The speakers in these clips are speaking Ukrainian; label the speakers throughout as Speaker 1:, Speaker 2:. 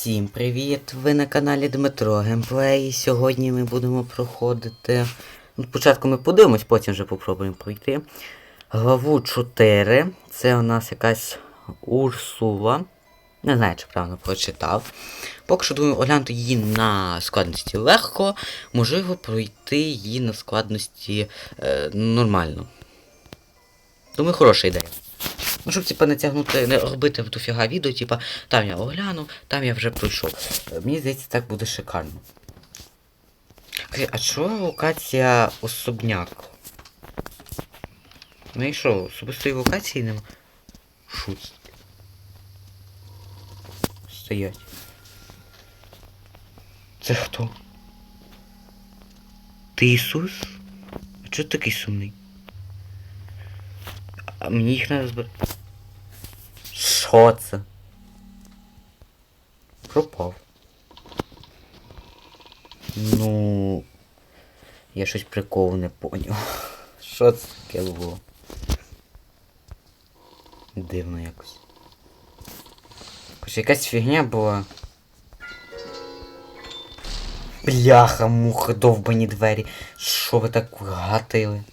Speaker 1: Всім привіт! Ви на каналі Дмитро Геймплей. Сьогодні ми будемо проходити. Ну, спочатку ми подивимось, потім вже попробуємо пройти. Главу 4. Це у нас якась Урсула. Не знаю, чи правильно прочитав. Поки що думаю оглянути її на складності легко, можливо, пройти її на складності е, нормально. Думаю, хороша ідея. Ну, щоб типа не тягнути, не робити дофіга відео, типа там я оглянув, там я вже пройшов. Мені здається, так буде шикарно. А чого локація особняк? Ну і що, особистої локації нема? Шут. Стоять. Це хто? Ти Ісус? А чого такий сумний? А мені їх треба збирати. Що це? Пропав. Ну. Я щось приколу не поняв. Що це таке було? Дивно якось. Хоч якась фігня була. Бляха, муха, довбані двері. Що ви так гатили?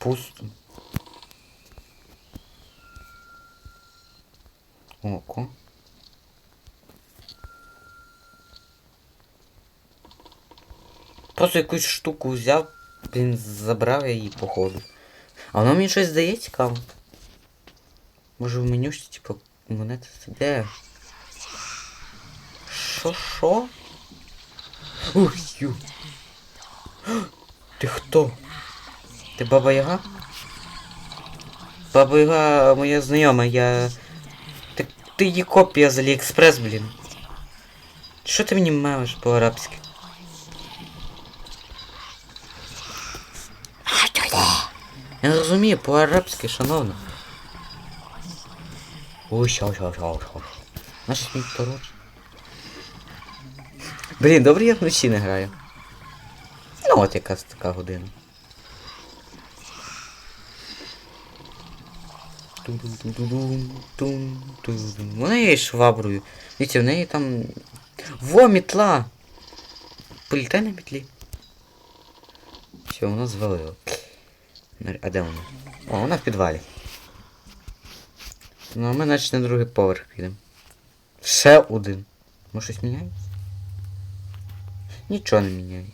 Speaker 1: пусто. Око. Просто якусь штуку взяв, блін, забрав я її походу. А воно мені щось здає цікаво. Може в менюшці, типу, монети це де? Що, що? Ух, ю. Ти хто? Ти баба Яга? Баба Яга моя знайома, я. Ти, ти її копія з Аліекспрес, блін. Що ти мені мелиш по-арабськи? Я не розумію, по-арабськи, шановно. Ой, ща, ща, ща, ща. Значить мій торож. Блін, добре я вночі не граю. Ну от якась така година. Вона є шваброю. Дивіться, в неї там. Во, мітла! Політай на мітлі. Все, вона звалила. А де вона? О, вона в підвалі. Ну, а ми значить на другий поверх підемо. Ще один. Може щось міняється? Нічого не міняється.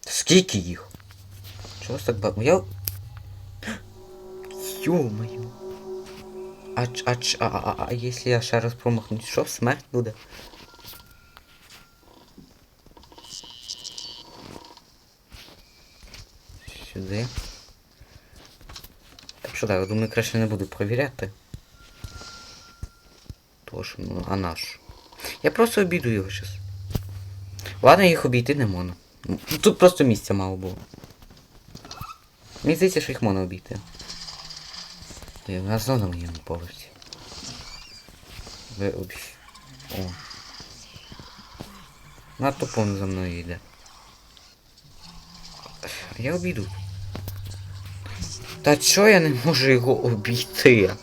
Speaker 1: Скільки їх? Чого ж так багато? Я... Ё-моё. А, ч- а, ч- а, а, а, а если я ще раз промахнусь, що смерть буде? Сюди. Так що так, я думаю, краще не буду провіряти. Тож, ну, а наш. Я просто обійду його щас. Ладно, їх обійти не можна. Ну, Тут просто місця мало було. Мені здається, що їх можна обійти. Та У нас знову на моєму поверсі. Ви обі... О. Надто повно за мною йде. Я обійду. Та чого я не можу його обійти?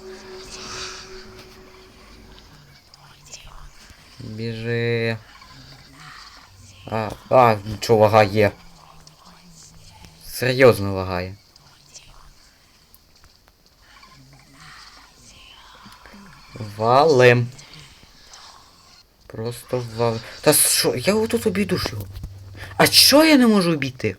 Speaker 1: Біжи. А, а, нічого лагає. Серйозно лагає. Валим. Просто валим. Та що? Я отут обійду ж його. А чого я не можу обійти?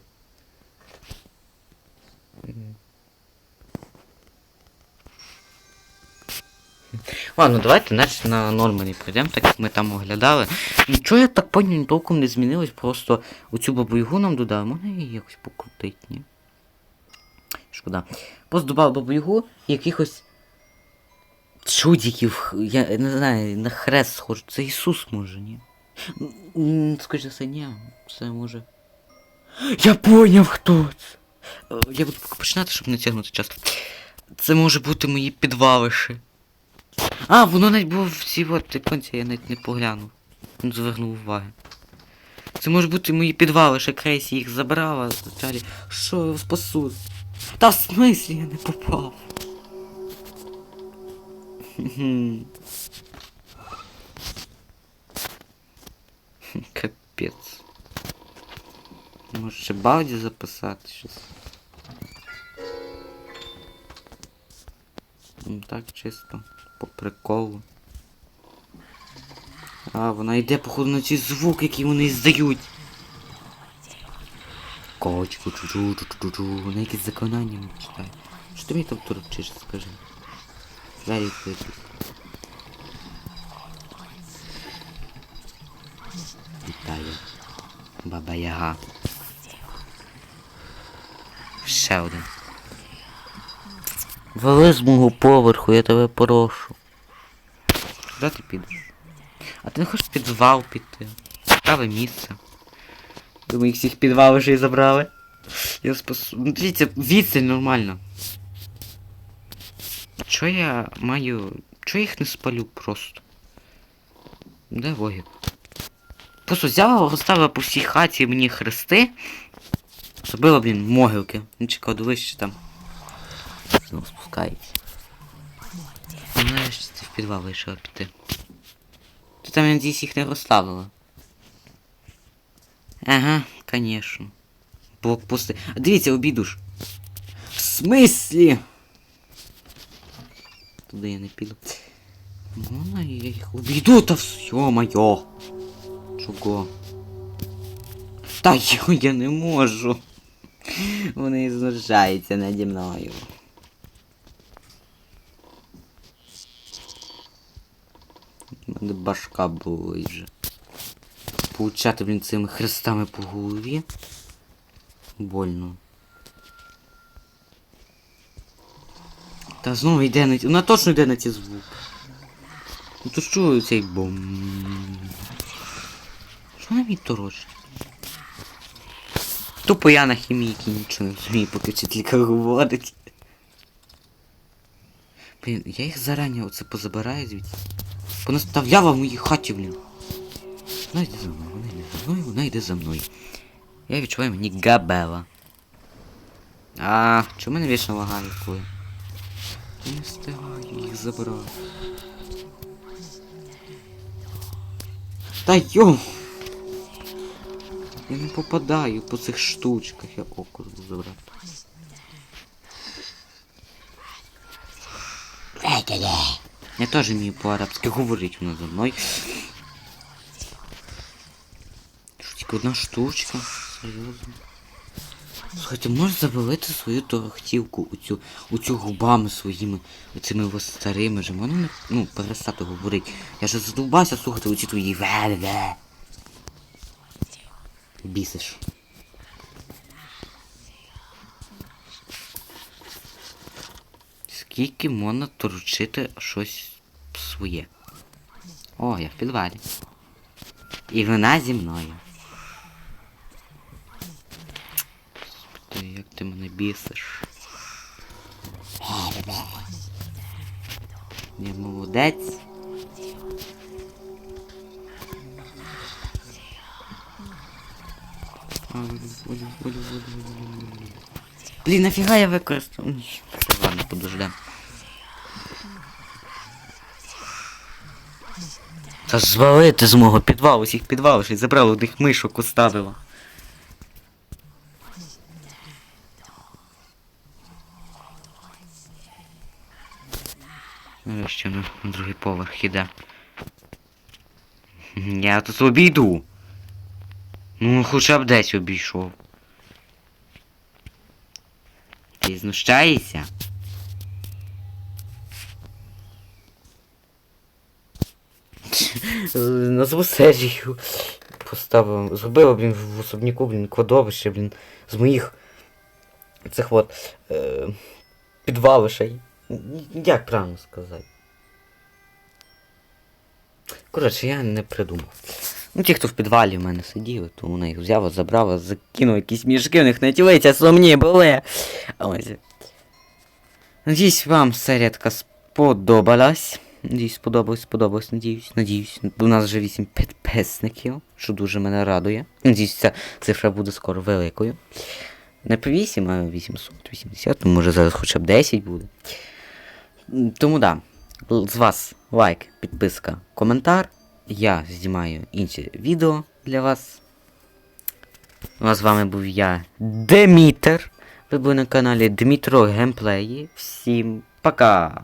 Speaker 1: Ладно, давайте наче на нормалі прийдемо, так як ми там оглядали. Нічого я так поняв, толком не змінилось, просто оцю бабу нам додав, можна її якось покрутити, ні? Шкода. Просто додав бабу Ягу і якихось чудиків, я не знаю, на хрест схоже. Це Ісус може, ні? За все, ні, це може. Я поняв, хто це. Е, Я буду починати, щоб не тягнути часто. Це може бути мої підвалиші. А, воно навіть було в цій от іконці, я навіть не поглянув. Не звернув уваги. Це може бути мої підвали, ще Крейсі їх забрала. Далі. Що я спасу? Та в смислі я не попав. Капець. Може ще Балді записати щось. Ну так чисто. По приколу. А, вона йде, походу, на ці звуки, які вони здають. Кочку, чу-чу, чу-чу-чу, вона якісь заклинання читає. Що ти мені там торчиш, скажи? Двері відкриті. Вітаю. Баба Яга. Ще один. Вали з мого поверху, я тебе прошу. Куди ти підеш? А ти не хочеш підвал піти? Цікаве місце. Думаю, їх всіх підвали вже і забрали. Я спасу. Ну, дивіться, відстань нормально. Чо я маю. Чо я їх не спалю просто? Де логіка? Просто взяла, розставила по всій хаті мені хрести. Зробила, блін, могилки. Ну чекай, дивись, що там. Знову спускається. Знаєш, ти в підвал вийшов піти. Ти там, я надіюсь, їх не розставила. Ага, конечно. Блокпости. А дивіться, обіду ж. В смислі? Туди я не піду. Можна я їх обійду, та все моє. Чого? Та йо, я не можу. Вони знущаються наді мною. Башка болить вже. Получати, блін, цими хрестами по голові. Больно. Та знову йде на ті. Вона точно йде на ті звуки. Ну то що цей бом. Що вона мені торочить? Тупо я на хімійки нічого не розумію, поки вчителька говорить. Блін, я їх зарані оце позабираю звідси. Понаставляла в моїй хаті, блін. Вона йде за мною, вона йде за мною, вона йде за мною. Я відчуваю мені габела. А, чому мене вічно лагає коли? Не встигаю їх забрати. Та йо! Я не попадаю по цих штучках, я око забув забрати. Я теж вмію по-арабськи говорити вона за мною. Що тільки одна штучка? Серйозно? Слухайте, можеш забилити свою торохтівку у цю, у цю губами своїми, оцими ось старими вже. Можна не, ну, перестати говорити. Я вже задовбався слухати оці твої ве-ве. Бісиш. Скільки можна торчити щось своє? О, я в підвалі. І вона зі мною. Як ти мене бісиш. Я молодець. Блін, нафіга я використав? Ладно, подождем. Та звалити з мого підвалу, усіх підвалу, ще й одних мишок оставила. Нарешті на другий поверх іде. Я тут обійду. Ну, хоча б десь обійшов. Ти знущаєшся? Назву серію. Поставив. Зробила, блін, в особняку, блін, кладовище, блін, з моїх цих от е, підвалишей. Як правильно сказати? Коротше, я не придумав. Ну, ті, хто в підвалі в мене сиділи, то вона їх взяла, забрала, закинув якісь мішки, у них на тілиця сумні були. Ось. Надіюсь, вам серія така сподобалась. Надіюсь, сподобалось, сподобалось, надіюсь, надіюсь. У нас вже 8 підписників, що дуже мене радує. Надіюсь, ця цифра буде скоро великою. Не по 8, а 880, ну може зараз хоча б 10 буде. Тому да, з вас лайк, підписка, коментар. Я знімаю інші відео для вас. У а з вами був я, Демітер. Ви були на каналі Дмитро Геймплеї. Всім пока!